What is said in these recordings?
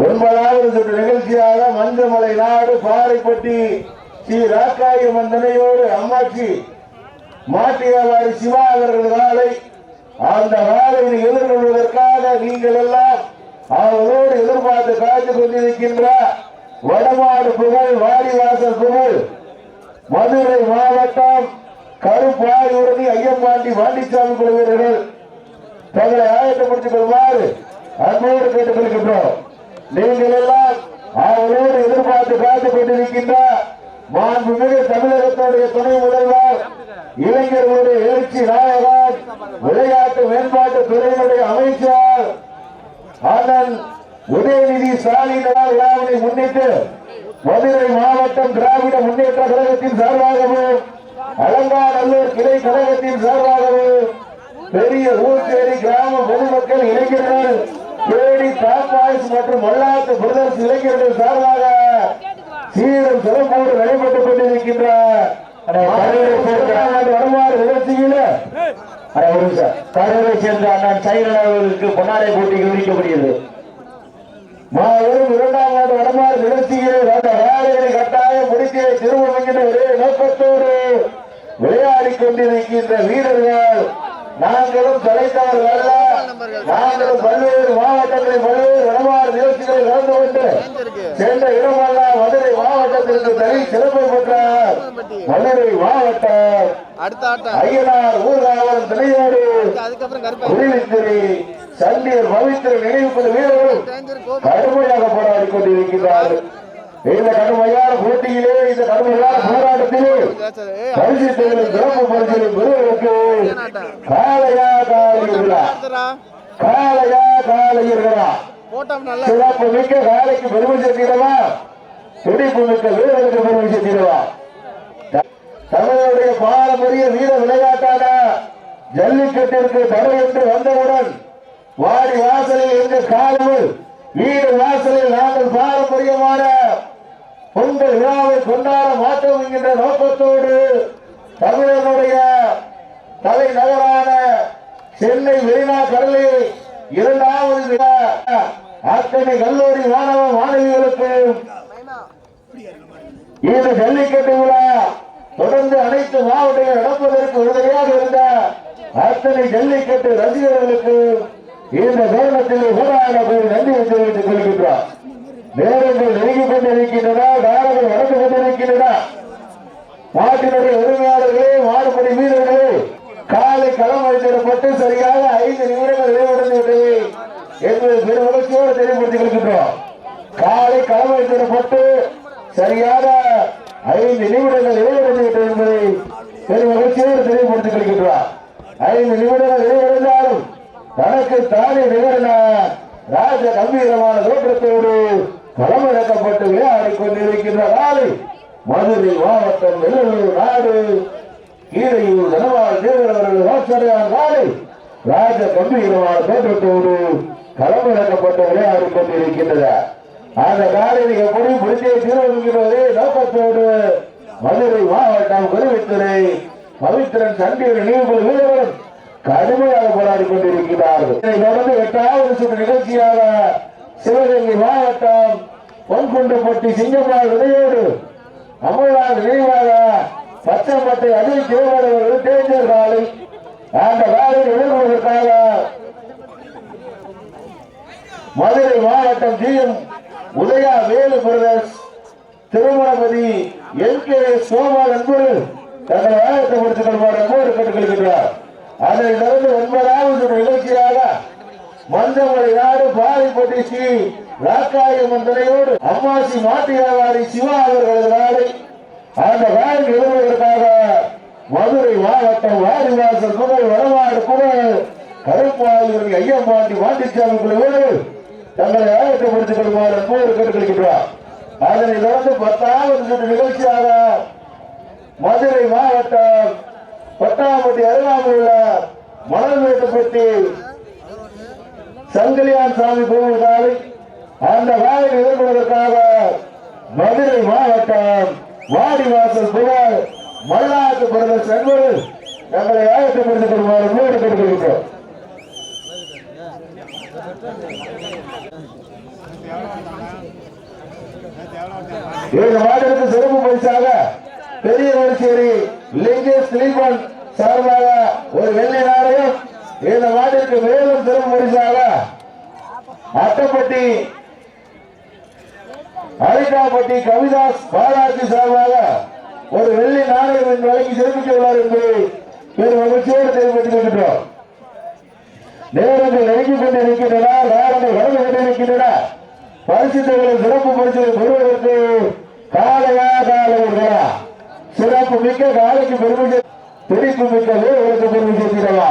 ஒன்பதாவது சுற்று நிகழ்ச்சியாக மஞ்சமலை நாடு பாறைப்பட்டி ஸ்ரீ ராக்காய மந்தனையோடு அம்மாச்சி மாட்டியாவாரி சிவா அவர்கள் நாளை அந்த நாளை எதிர்கொள்வதற்காக நீங்கள் எல்லாம் அவரோடு எதிர்பார்த்து காத்து கொண்டிருக்கின்ற வடமாடு புகழ் வாரிவாசல் புகழ் மதுரை மாவட்டம் கருப்பாயூரணி ஐயம்பாண்டி பாண்டிச்சாமி குழு தங்களை ஆயத்தை ஆயத்தப்படுத்திக் கொள்வாறு அன்போடு கேட்டுக் கொள்கின்றோம் நீங்கள் எல்லாம் அவரோடு எதிர்பார்த்து காத்துக் கொண்டிருக்கின்ற மாண்புமிகு தமிழகத்துடைய துணை முதல்வர் இளைஞர்களுடைய எழுச்சி நாயகர் விளையாட்டு மேம்பாட்டு துறையினுடைய அமைச்சர் அண்ணன் உதயநிதி ஸ்டாலின் விழாவினை முன்னிட்டு மதுரை மாவட்டம் திராவிட முன்னேற்ற கழகத்தின் சார்பாகவும் அலங்காநல்லூர் கிளை கழகத்தின் சார்பாகவும் பெரிய ஊர்ச்சேரி கிராம பொதுமக்கள் இளைஞர்கள் பேடி தாப்பாய்ஸ் மற்றும் மல்லாத்து பிரதர்ஸ் இளைஞர்கள் சார்பாக சீரும் சிறப்போடு நடைபெற்றுக் கொண்டிருக்கின்ற வருமாறு நிகழ்ச்சியில் கரூரை சேர்ந்த அண்ணன் சைரன் அவர்களுக்கு பொன்னாடை போட்டி கவனிக்கப்படுகிறது மாபெரும் இரண்டாம் ஆண்டு வடமாறு நிகழ்ச்சியில் அந்த வேலைகளை கட்டாயம் முடித்து திரும்ப என்கின்ற ஒரே நோக்கத்தோடு விளையாடி கொண்டிருக்கின்ற வீரர்கள் நாங்களும் தலைத்தவர்கள் அல்ல. நாங்களும் பல்வேறு மாவட்டங்களில் பல்வேறு வடமாறு நிகழ்ச்சிகளில் கலந்து கொண்டு சென்ற இடமெல்லாம் மதுரை மாவட்டத்திற்கு தனி சிறப்பு பெற்றார். மதுரை மாவட்டம். ஐயனார் அதுக்கப்புறம் கருப்பா குருவித்திரி சண்டியர் பவித்திர நினைவு கொண்ட வீரர்கள் கடுமையாக போராடி கொண்டிருக்கிறார்கள் இந்த கடுமையான போட்டியிலே இந்த கடுமையான போராட்டத்திலே பரிசு தேர்தல் சிறப்பு பரிசு பெறுவதற்கு காளையா காலையர்களா போட்டோம் நல்லா சிறப்பு மிக்க காலைக்கு பெருமை சேர்த்திடவா? துடிப்பு மிக்க வீரர்களுக்கு பெருமை சேர்த்திடவா? தமிழருடைய பாரம்பரிய வீர விளையாட்டான ஜல்லிக்கட்டிற்கு தடை என்று வந்தவுடன் வாடி வாசலில் எங்க காலமும் வீடு வாசலில் நாங்கள் பாரம்பரியமான பொங்கல் விழாவை கொண்டாட மாட்டோம் என்கின்ற நோக்கத்தோடு தமிழனுடைய தலைநகரான சென்னை மெரினா கடலில் இரண்டாவது விழா அத்தனை கல்லூரி மாணவ மாணவிகளுக்கு இந்த ஜல்லிக்கட்டு விழா தொடர்ந்து அனைத்து மாவட்டங்கள் நடப்பதற்கு உதவியாக இருந்த அத்தனை ஜல்லிக்கட்டு ரசிகர்களுக்கு இந்த தருணத்தில் ஊராட போய் நன்றி தெரிவித்துக் கொள்கின்றார். நேரங்கள் நெருங்கிக் கொண்டிருக்கின்றன நேரங்கள் நடந்து கொண்டிருக்கின்றன மாட்டினுடைய உரிமையாளர்களே மாடுபடி வீரர்களே காலை களம் வைத்திடப்பட்டு சரியாக ஐந்து நிமிடங்கள் நிறைவடைந்து விட்டது என்பதை பெரும் மகிழ்ச்சியோடு தெரியப்படுத்திக் கொள்கின்றோம் காலை களம் வைத்திடப்பட்டு சரியாக ஐந்து நிமிடங்கள் நிறைவடைந்து விட்டது என்பதை பெருமகிழ்ச்சியோடு தெரியப்படுத்திக் கொள்கின்றார் ஐந்து நிமிடங்கள் நிறைவடைந்தாலும் தனக்கு தானே நிகழ்ந்த ராஜ கம்பீரமான தோற்றத்தோடு களமிறக்கப்பட்டு விளையாடிக் கொண்டிருக்கின்ற நாளை மதுரை மாவட்டம் வெள்ளூர் நாடு. கீழையூர் தனவாள் தேவரவர்கள் வாசனையார் நாளை ராஜ கம்பீரமான தோற்றத்தோடு களமிறக்கப்பட்டு விளையாடி கொண்டிருக்கின்றன அந்த காலையில் எப்படி முடிஞ்சே தீர்வுகிற நோக்கத்தோடு மதுரை மாவட்டம் குருவித்துறை பவித்திரன் சண்டியர் நினைவுகள் வீரர்களும் கடுமையாக போராடி கொண்டிருக்கிறார்கள் இதை தொடர்ந்து எட்டாவது சுற்று நிகழ்ச்சியாக சிவகங்கை மாவட்டம் பொன்குண்டுப்பட்டி சிங்கமார் விதையோடு அமர்நாத் நினைவாக பச்சைப்பட்டை அதில் தேவர் தேர்ந்தர் காலை அந்த காலையில் எதிர்கொள்வதற்காக மதுரை மாவட்டம் G M Udaya Velu brothers Thirumanapathi L K Soma என்பவர் தங்களை முடித்துக் கொள்வார் என்பவர் கேட்டுக்கொள்கின்றார் அதனை தொடர்ந்து ஒன்பதாவது நிகழ்ச்சியாக மஞ்சமலை நாடு பாரிப்பட்டி ஸ்ரீ ராக்காய மந்தனையோடு அம்மாசி மாட்டு வியாபாரி சிவா அவர்களது நாளை அந்த வேலை நிறுவுவதற்காக மதுரை மாவட்டம் வாரிவாசல் புகழ் வடமாடு புகழ் கருப்பாயூர் ஐயம்பாண்டி பாண்டிச்சாமி குழுவோடு தங்களை ஆயத்தப்படுத்திக் கொள்வார் என்போடு கேட்டுக்கொள்கின்றார். அதனை தொடர்ந்து பத்தாவது சுற்று நிகழ்ச்சியாக மதுரை மாவட்டம் பட்டாம்பட்டி அருகாமையில் உள்ள மணல்மேட்டுப்பட்டி சங்கலியான் சாமி கோவில் அந்த வேலை எதிர்கொள்வதற்காக மதுரை மாவட்டம் வாடிவாசல் புகழ் மல்லாத்து பிரதேச என்பது தங்களை ஆயத்தப்படுத்திக் கொள்வார் மூடு கேட்டுக்கொள்கிறோம் இந்த மாட்டிற்கு சிறப்பு பரிசாக பெரிய வரிசேரி லிங்கேஷ் திலீபன் சார்பாக ஒரு வெள்ளி நாணயம் இந்த மாட்டிற்கு மேலும் சிறப்பு பரிசாக அட்டப்பட்டி அரிக்காப்பட்டி கவிதாஸ் பாலாஜி சார்பாக ஒரு வெள்ளி நாணயம் இன்று வழங்கி சிறப்பிக்க உள்ளார் என்பதை பெரும் மகிழ்ச்சியோடு தெரிவித்துக் கொள்கின்றோம். நேரங்கள் நெருங்கிக் கொண்டிருக்கின்றன நேரங்கள் வளர்ந்து கொண்டிருக்கின்றன. பரிசுத்தவர்கள் சிறப்பு பரிசுகள் பெறுவதற்கு காலையா காலையா சிறப்பு மிக்க காலைக்கு பெருமை சே- பிடிப்பு மிக்க வீரர்களுக்கு பெருமை சேர்த்திடவா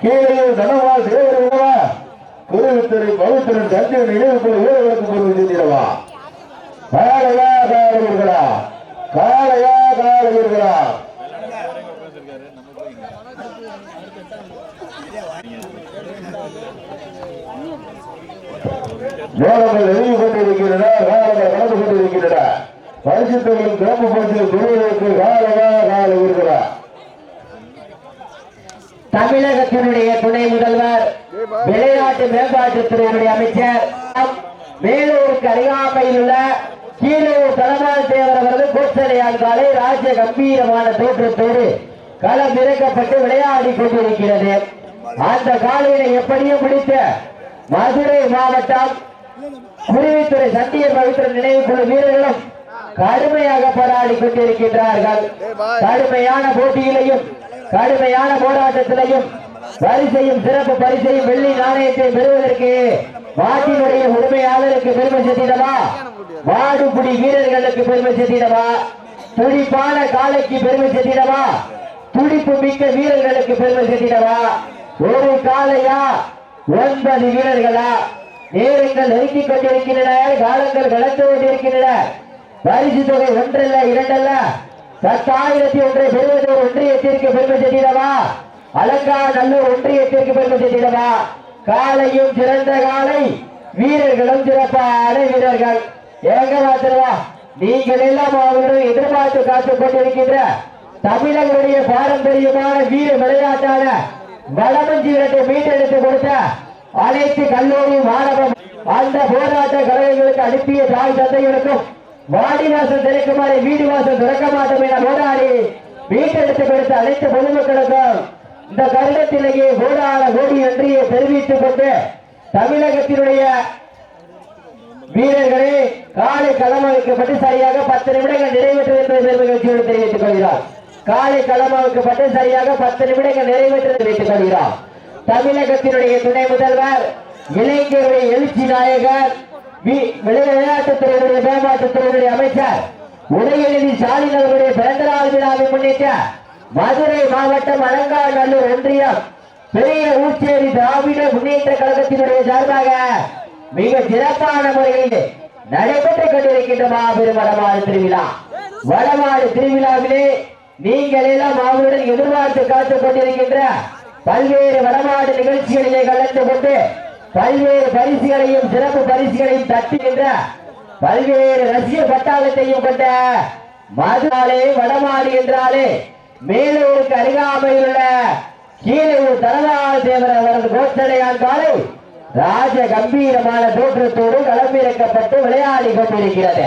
கீழே தனவால் தேவர்களா குருவித்தரை பௌத்தரன் சந்திரன் நினைவுக்குள்ள வீரர்களுக்கு பெருமை சேர்த்திடவா காலையா காலையா காலையா காலையா நேரங்கள் நெருங்கி கொண்டிருக்கின்றன காலங்கள் கடந்து கொண்டிருக்கின்றன. பரிசுத்தவர்கள் கிராம பகுதியில் பெறுவதற்கு காலமா கால இருக்கிறார் தமிழகத்தினுடைய துணை முதல்வர் விளையாட்டு மேம்பாட்டுத்துறையினுடைய அமைச்சர் வேலூருக்கு அருகாமையில் உள்ள கீழூர் தலைமால் தேவர் அவரது கோச்சடையான் காலை ராஜ்ய கம்பீரமான தோற்றத்தோடு களம் இறக்கப்பட்டு விளையாடி கொண்டிருக்கிறது. அந்த காலையினை எப்படியும் முடித்த மதுரை மாவட்டம் குருவித்துறை சண்டிய பவித்திர நினைவு குழு வீரர்களும் கடுமையாக போராடி கொண்டிருக்கின்றார்கள். கடுமையான போட்டியிலையும் கடுமையான போராட்டத்திலையும் பரிசையும் சிறப்பு பரிசையும் வெள்ளி நாணயத்தை பெறுவதற்கு வாட்டினுடைய உரிமையாளருக்கு பெருமை சேர்த்திடவா? வாடுபுடி வீரர்களுக்கு பெருமை சேர்த்திடவா? துடிப்பான காலைக்கு பெருமை சேர்த்திடவா? துடிப்பு மிக்க வீரர்களுக்கு பெருமை சேர்த்திடவா? ஒரு காலையா ஒன்பது வீரர்களா? நேரங்கள் நெருக்கிக் கொண்டிருக்கின்றன காலங்கள் கடந்து கொண்டிருக்கின்றன. பரிசு தொகை ஒன்றல்ல இரண்டல்ல? பத்தாயிரத்தி ஒன்றை பெறுவது ஒரு ஒன்றியத்திற்கு பெருமை சேர்த்திடவா? அலங்கா நல்லூர் ஒன்றியத்திற்கு பெருமை சேர்த்திடவா? காலையும் சிறந்த காலை வீரர்களும் சிறப்பான வீரர்கள். ஏங்க மாத்திரவா நீங்கள் எல்லாம் அவர்களும் எதிர்பார்த்து காத்துக் கொண்டிருக்கின்ற தமிழர்களுடைய பாரம்பரியமான வீர விளையாட்டான வளமஞ்சி விரட்டை மீட்டெடுத்து கொடுத்த அனைத்து கல்லூரி மாணவ அந்த போராட்ட கலைஞர்களுக்கு அனுப்பிய தாய் தந்தைகளுக்கும் வாடி வாசல் திறக்குமாறு வீடு வாசல் திறக்க மாட்டோம் என போராடி வீட்டெடுத்து கொடுத்த அனைத்து பொதுமக்களுக்கும் இந்த கருடத்திலேயே போராட கோடி நன்றியை தெரிவித்துக் கொண்டு தமிழகத்தினுடைய வீரர்களே காலை களம் வைக்கப்பட்டு சரியாக பத்து நிமிடங்கள் நிறைவேற்றது என்பதை நிகழ்ச்சியோடு தெரிவித்துக் கொள்கிறார். காலை களம் வைக்கப்பட்டு சரியாக பத்து நிமிடங்கள் நிறைவேற்றது தெரிவித்துக் கொள்கிறார். தமிழகத்தினுடைய துணை முதல்வர் இளைஞருடைய எழுச்சி நாயகர் வி- விளை- விளையாட்டுத்துறையினுடைய அமைச்சர் உதயநிதி ஸ்டாலின் அவருடைய பிறந்தநாள் விழாவை முன்னிட்டு மதுரை மாவட்டம் அலங்காநல்லூர் ஒன்றியம் பெரிய ஊச்சேரி திராவிட முன்னேற்ற கழகத்தினுடைய சார்பாக மிக சிறப்பான முறையில் நடைபெற்றுக் கொண்டிருக்கின்ற மாபெரும் வடமாடு திருவிழா. வடமாடு திருவிழாவிலே நீங்கள் எல்லாம் அவருடன் எதிர்பார்த்து காத்துக் கொண்டிருக்கின்ற பல்வேறு வடமாடு நிகழ்ச்சிகளிலே கலந்து கொண்டு பல்வேறு பரிசுகளையும் சிறப்பு பரிசுகளையும் தட்டுகின்ற பல்வேறு ரசிக பட்டாளத்தையும் கொண்ட மதுராலே வடமாடு என்றாலே மேலூருக்கு அருகாமையில் உள்ள கீழே ஒரு தலநாள் தேவர் அவரது கோச்சடையான் காலை ராஜ கம்பீரமான தோற்றத்தோடு களமிறக்கப்பட்டு விளையாடி கொண்டிருக்கிறது.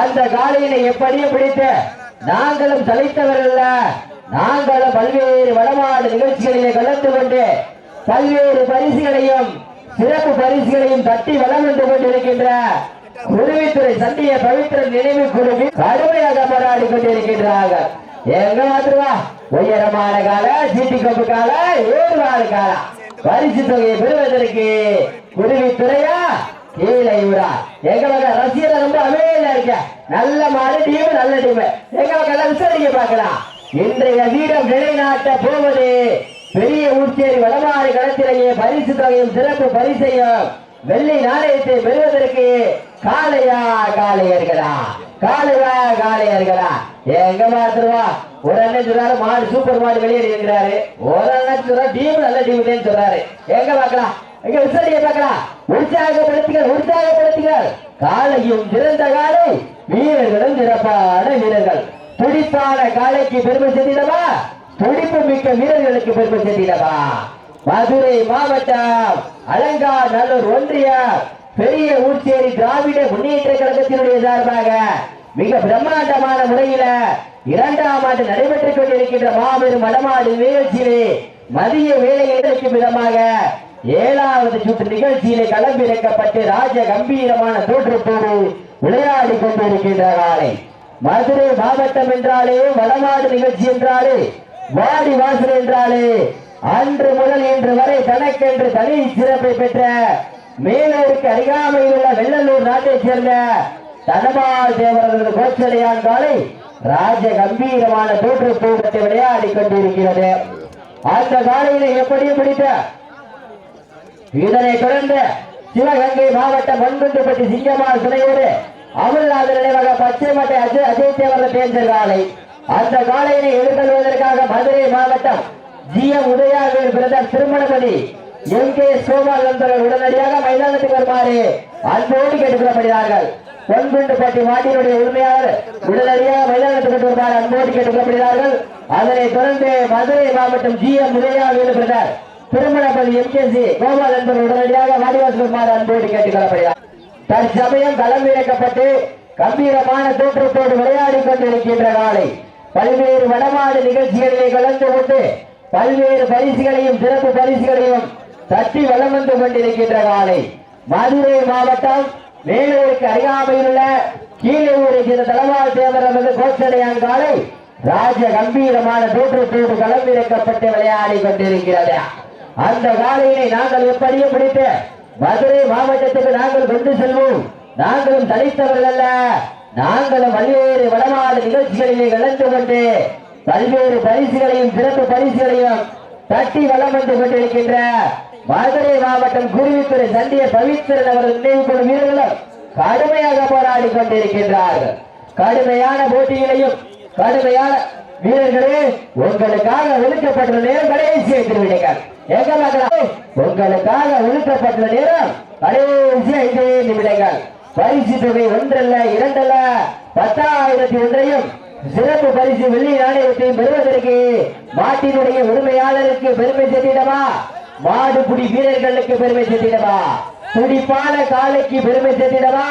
அந்த காலையினை எப்படியும் பிடித்து நாங்களும் தலைத்தவர்கள் நாங்களும் பல்வேறு வடமாடு நிகழ்ச்சிகளிலே கலந்து கொண்டு பல்வேறு பரிசுகளையும் சிறப்பு பரிசுகளையும் தட்டி வளம் வந்து கொண்டிருக்கின்ற குருவித்துறை சந்திய பவித்திர நினைவு குழுவில் கடுமையாக போராடி கொண்டிருக்கின்றார்கள். எங்க மாத்திரமா உயரமான கால சீட்டி கொம்பு கால ஏழு நாலு கால. பரிசு தொகையை பெறுவதற்கு குருவித்துறையா கீழே இவரா எங்க வக ரசிகர் ரொம்ப அமைதியா இருக்க. நல்ல மாடு டீம் நல்ல டீம் எங்க வக விசாரிக்க பார்க்கலாம். இன்றைய வீரம் நிலைநாட்ட போவது பெரிய ஊச்சேரி வளமாறு களத்திலேயே பரிசு தொகையும் சிறப்பு பரிசையும் வெள்ளி நாணயத்தை பெறுவதற்கு காளையா காளையர்களா? காளையா காளையர்களா? எங்க மாத்திரமா ஒரு அண்ணன் சொல்றாரு மாடு சூப்பர் மாடு வெளியே இருக்கிறாரு. ஒரு அண்ணன் சொல்றாரு டீம் நல்ல டீம் சொல்றாரு. எங்க பாக்கலாம் எங்க விசாரிய பாக்கலாம் உற்சாகப்படுத்துங்கள் உற்சாகப்படுத்துங்கள். காலையும் சிறந்த காலை வீரர்களும் சிறப்பான வீரர்கள். துடிப்பான காலைக்கு பெருமை சேர்த்திடவா? துடிப்பு மிக்க வீரர்களுக்கு பெருமை சேர்த்திடவா? மதுரை மாவட்டம் அலங்கார் நல்லூர் ஒன்றிய பெரிய ஊர்ச்சேரி திராவிட முன்னேற்ற கழகத்தினுடைய சார்பாக மிக பிரம்மாண்டமான முறையில இரண்டாம் ஆண்டு நடைபெற்றுக் கொண்டிருக்கின்ற மாபெரும் வடமாடு நிகழ்ச்சியிலே மதிய வேலைகளுக்கு விதமாக ஏழாவது சுற்று நிகழ்ச்சியிலே களம்பிறக்கப்பட்டு ராஜ கம்பீரமான தோற்றத்தோடு விளையாடி கொண்டிருக்கின்ற காலை. மதுரை மாவட்டம் என்றாலே வடமாடு நிகழ்ச்சி என்றாலே வாடி வாசல் என்றாலே அன்று முதல் இன்று வரை தனக்கென்று தனி சிறப்பை பெற்ற மேலூருக்கு அருகாமையில் உள்ள வெள்ளலூர் நாட்டைச் சேர்ந்த தனபால் தேவரது கோச்சடையான் காலை ராஜ கம்பீரமான தோற்றத்தோட்டத்தை விளையாடி கொண்டிருக்கிறது. அந்த காலையில் எப்படியும் பிடித்த இதனை தொடர்ந்து சிவகங்கை மாவட்டம் மண்குண்டுப்பட்டி சிங்கமால் துணையோடு அமல்நாதர் நினைவக பச்சை மட்டை அஜய் அஜய் தேவர் தேர்தல் காலை அந்த காலையினை எதிர்கொள்வதற்காக மதுரை மாவட்டம் G M Udayavel brother Thirumanapathi M K Somal நண்பர்கள் உடனடியாக மைதானத்துக்கு வருமாறு அன்போடு கேட்டுக்கொள்ளப்படுகிறார்கள். பொன்குண்டுப்பட்டி மாட்டினுடைய உரிமையாளர் உடனடியாக மைதானத்துக்கு வருமாறு அன்போடு கேட்டுக்கொள்ளப்படுகிறார்கள். அதனைத் தொடர்ந்து மதுரை மாவட்டம் G M Udayavel brother K C Gopal என்பவர் உடனடியாக வாடிவாசலுமாறு அன்போடு கேட்டுக்கொள்ளப்படுகிறார். தற்சமயம் களம் இறக்கப்பட்டு கம்பீரமான தோற்றத்தோடு விளையாடி கொண்டிருக்கின்ற நாளை பல்வேறு வடமாடு நிகழ்ச்சிகளிலே கலந்து கொண்டு பல்வேறு பரிசுகளையும் சிறப்பு பரிசுகளையும் தட்டி வலம் வந்து கொண்டிருக்கின்ற காலை. மதுரை மாவட்டம் வேலூருக்கு அருகாமையில் உள்ள கீழே ஊரை சேர்ந்த தலவாள் தேவர் கோச்சடையான் காலை. ராஜ கம்பீரமான தோற்றத்தோடு களமிறக்கப்பட்டு விளையாடி கொண்டிருக்கிறது. அந்த காலையினை நாங்கள் எப்படியும் பிடித்து மதுரை மாவட்டத்துக்கு நாங்கள் கொண்டு செல்வோம். நாங்களும் தனித்தவர்கள் அல்ல. நாங்களும் பல்வேறு வடநாடு நிகழ்ச்சிகளிலே கலந்து கொண்டு பல்வேறு பரிசுகளையும் சிறப்பு பரிசுகளையும் தட்டி வளம் வந்து கொண்டிருக்கின்ற மதுரை மாவட்டம் குருவித்துறை சண்டிய பவித்திரன் அவர்கள் நினைவு வீரர்களும் கடுமையாக போராடி கொண்டிருக்கின்றார்கள். கடுமையான போட்டிகளையும் கடுமையான வீரர்களே உங்களுக்காக ஒழுக்கப்பட்ட நேரம் கடைசியை திருவிடைகள் எங்க மக்களா உங்களுக்காக ஒழுக்கப்பட்ட நேரம் கடைசி ஐந்து நிமிடங்கள். பரிசு தொகை ஒன்றல்ல இரண்டல்ல. பத்தாயிரத்தி ஒன்றையும் சிறப்பு பரிசு வெள்ளி நாணயத்தையும் பெறுவதற்கு மாட்டினுடைய உரிமையாளருக்கு பெருமை சேர்த்திடவா? மாடுபிடி வீரர்களுக்கு பெருமை சேர்த்திடவா? துடிப்பான காலைக்கு பெருமை சேர்த்திடவா?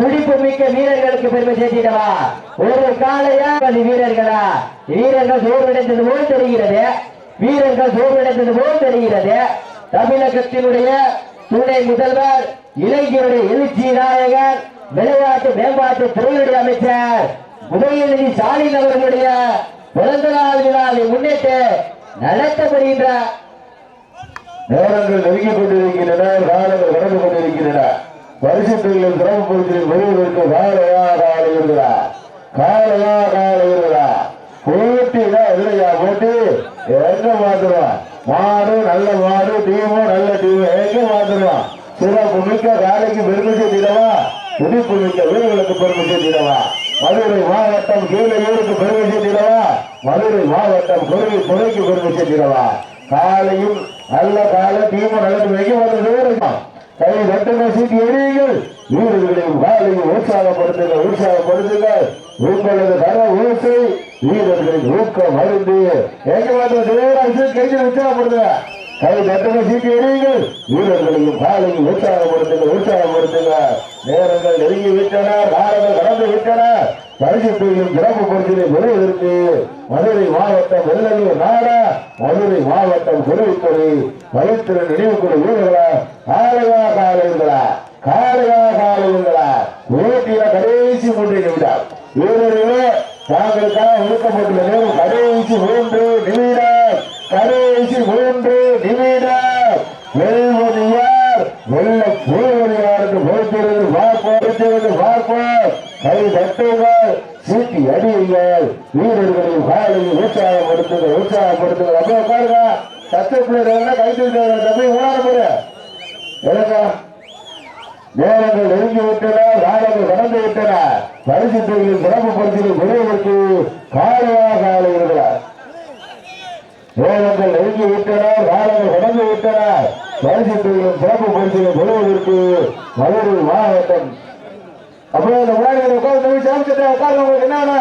துடிப்பு மிக்க வீரர்களுக்கு பெருமை சேர்த்திடவா? ஒரு காலையா அது வீரர்களா? வீரர்கள் சோர்வடைந்தது போல் தெரிகிறது. வீரர்கள் சோர்வடைந்தது போல் தெரிகிறது. தமிழகத்தினுடைய துணை முதல்வர் இளைஞருடைய எழுச்சி நாயகர் விளையாட்டு மேம்பாட்டு துறையுடைய அமைச்சர் உதயநிதி ஸ்டாலின் அவர்களுடைய பிறந்த நாள் விழாவை முன்னிட்டு நடத்தப்படுகின்ற நேரங்கள் நெருங்கிக் கொண்டிருக்கின்றன காலங்கள் கடந்து கொண்டிருக்கின்றன. பரிசுகளில் சிறப்பு பரிசுகளில் வருவதற்கு காலையா காலை இருக்கிறா காலையா காலை இருக்கிறா போட்டினா எதிரையா போட்டி? என்ன மாத்துருவான் மாடு நல்ல மாடு டீமும் நல்ல டீம். எங்க சிறப்பு மிக்க காலைக்கு பெருமை சேர்த்திடவா துடிப்பு மிக்க வீரர்களுக்கு பெருமை சேர்த்திடவா மதுரை மாவட்டம் கீழையூருக்கு பெருமை சேர்த்திடவா மதுரை மாவட்டம் குருவி துணைக்கு பெருமை சேர்த்திடவா காலையும் நல்ல கால டீமும் நல்ல மிக வந்து கை தட்டுங்க சீட்டி எறியுங்கள். வீரர்களையும் காலையும் உற்சாகப்படுத்துங்கள் உற்சாகப்படுத்துங்கள். உங்களது கர ஊசை வீரர்களின் ஊக்கம் மருந்து. எங்க வந்து தேவராஜ் கைது உற்சாகப்படுத்துங்க. கை தட்டுங்க சீட்டி எறியுங்கள் வீரர்களையும் காலையும் உற்சாகப்படுத்துங்க உற்சாகப்படுத்துங்க. நேரங்கள் நெருங்கி விட்டன காலங்கள் கடந்து விட்டன. பரிசுத்தையும் சிறப்பு பரிசிலை பெறுவதற்கு மதுரை மாவட்டம் வெள்ளலூர் நாடா மதுரை மாவட்டம் குருவித்துறை பவித்திர நினைவுக்குழு வீரர்களா? காலையா காலைங்களா காலையா காலைங்களா ஓட்டிய கடைசி மூன்று நிமிடம் வீரர்களே தாங்களுக்காக ஒதுக்கப்பட்டுள்ள நேரம் கடைசி மூன்று நிமிடம் கடைசி மூன்று நிமிடம். வெல்வது யார்? வெல்ல போவது பொறுத்திருந்து பார்ப்போம் பொறுத்திருந்து பார்ப்போம் கை தட்டுங்கள் சீட்டி அடியுங்கள். வீரர்களையும் காலையும் உற்சாகப்படுத்துங்க உற்சாகப்படுத்துங்க அப்படியே உட்காருங்க பிள்ளைகள் தம்பி உணர எனக்கா நேரங்கள் நெருங்கி விட்டன காலங்கள் கடந்து விட்டன. பரிசு தொழிலில் சிறப்பு பரிசில் பெறுவதற்கு காலையா காலை நேரங்கள் நெருங்கி விட்டன காலங்கள் கடந்து விட்டன. பரிசு தொழிலில் சிறப்பு பரிசிலை பெறுவதற்கு மதுரை மாவட்டம். அப்புறம் இந்த முன்னாடி உட்கார்ந்து சாமிச்சிட்ட உட்கார்ந்து உங்களுக்கு என்னன்னா?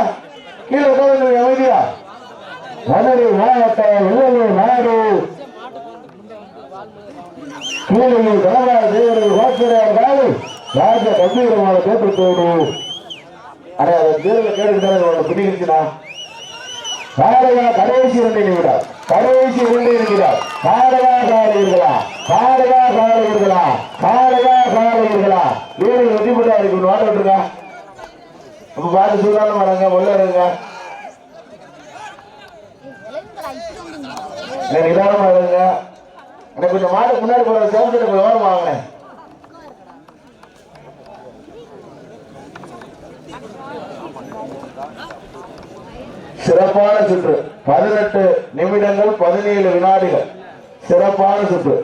கீழே உட்கார்ந்து அமைதியா? மதுரை மாவட்டம் வெள்ளலூர் நாடு கனகராஜ தேவர்கள் வாசனையார் காலை ராஜ கம்பீரமான தோற்றத்தோடு. அடே அதை தேர்தல் கேட்டுக்கிட்டாரு உனக்கு பிடிக்கிறா காரையா கடைசி இரண்டு நிமிடம். கடைசி இரண்டு நிமிடம். காரையா காலையர்களா காரையா காலையர்களா காரையா காலையர்களா வீடு வெற்றி போட்டா இருக்கு? ஒன்று வாட்ட விட்டுருங்க அப்ப பார்த்து சூதானம் வராங்க உள்ள இருங்க நிதானமா இருங்க அட கொஞ்சம் மாடு முன்னாடி போற சேவத்தை கொஞ்சம் ஓரம் வாங்கினேன். சிறப்பான சுற்று. பதினெட்டு நிமிடங்கள் பதினேழு வினாடிகள். சிறப்பான சுற்று.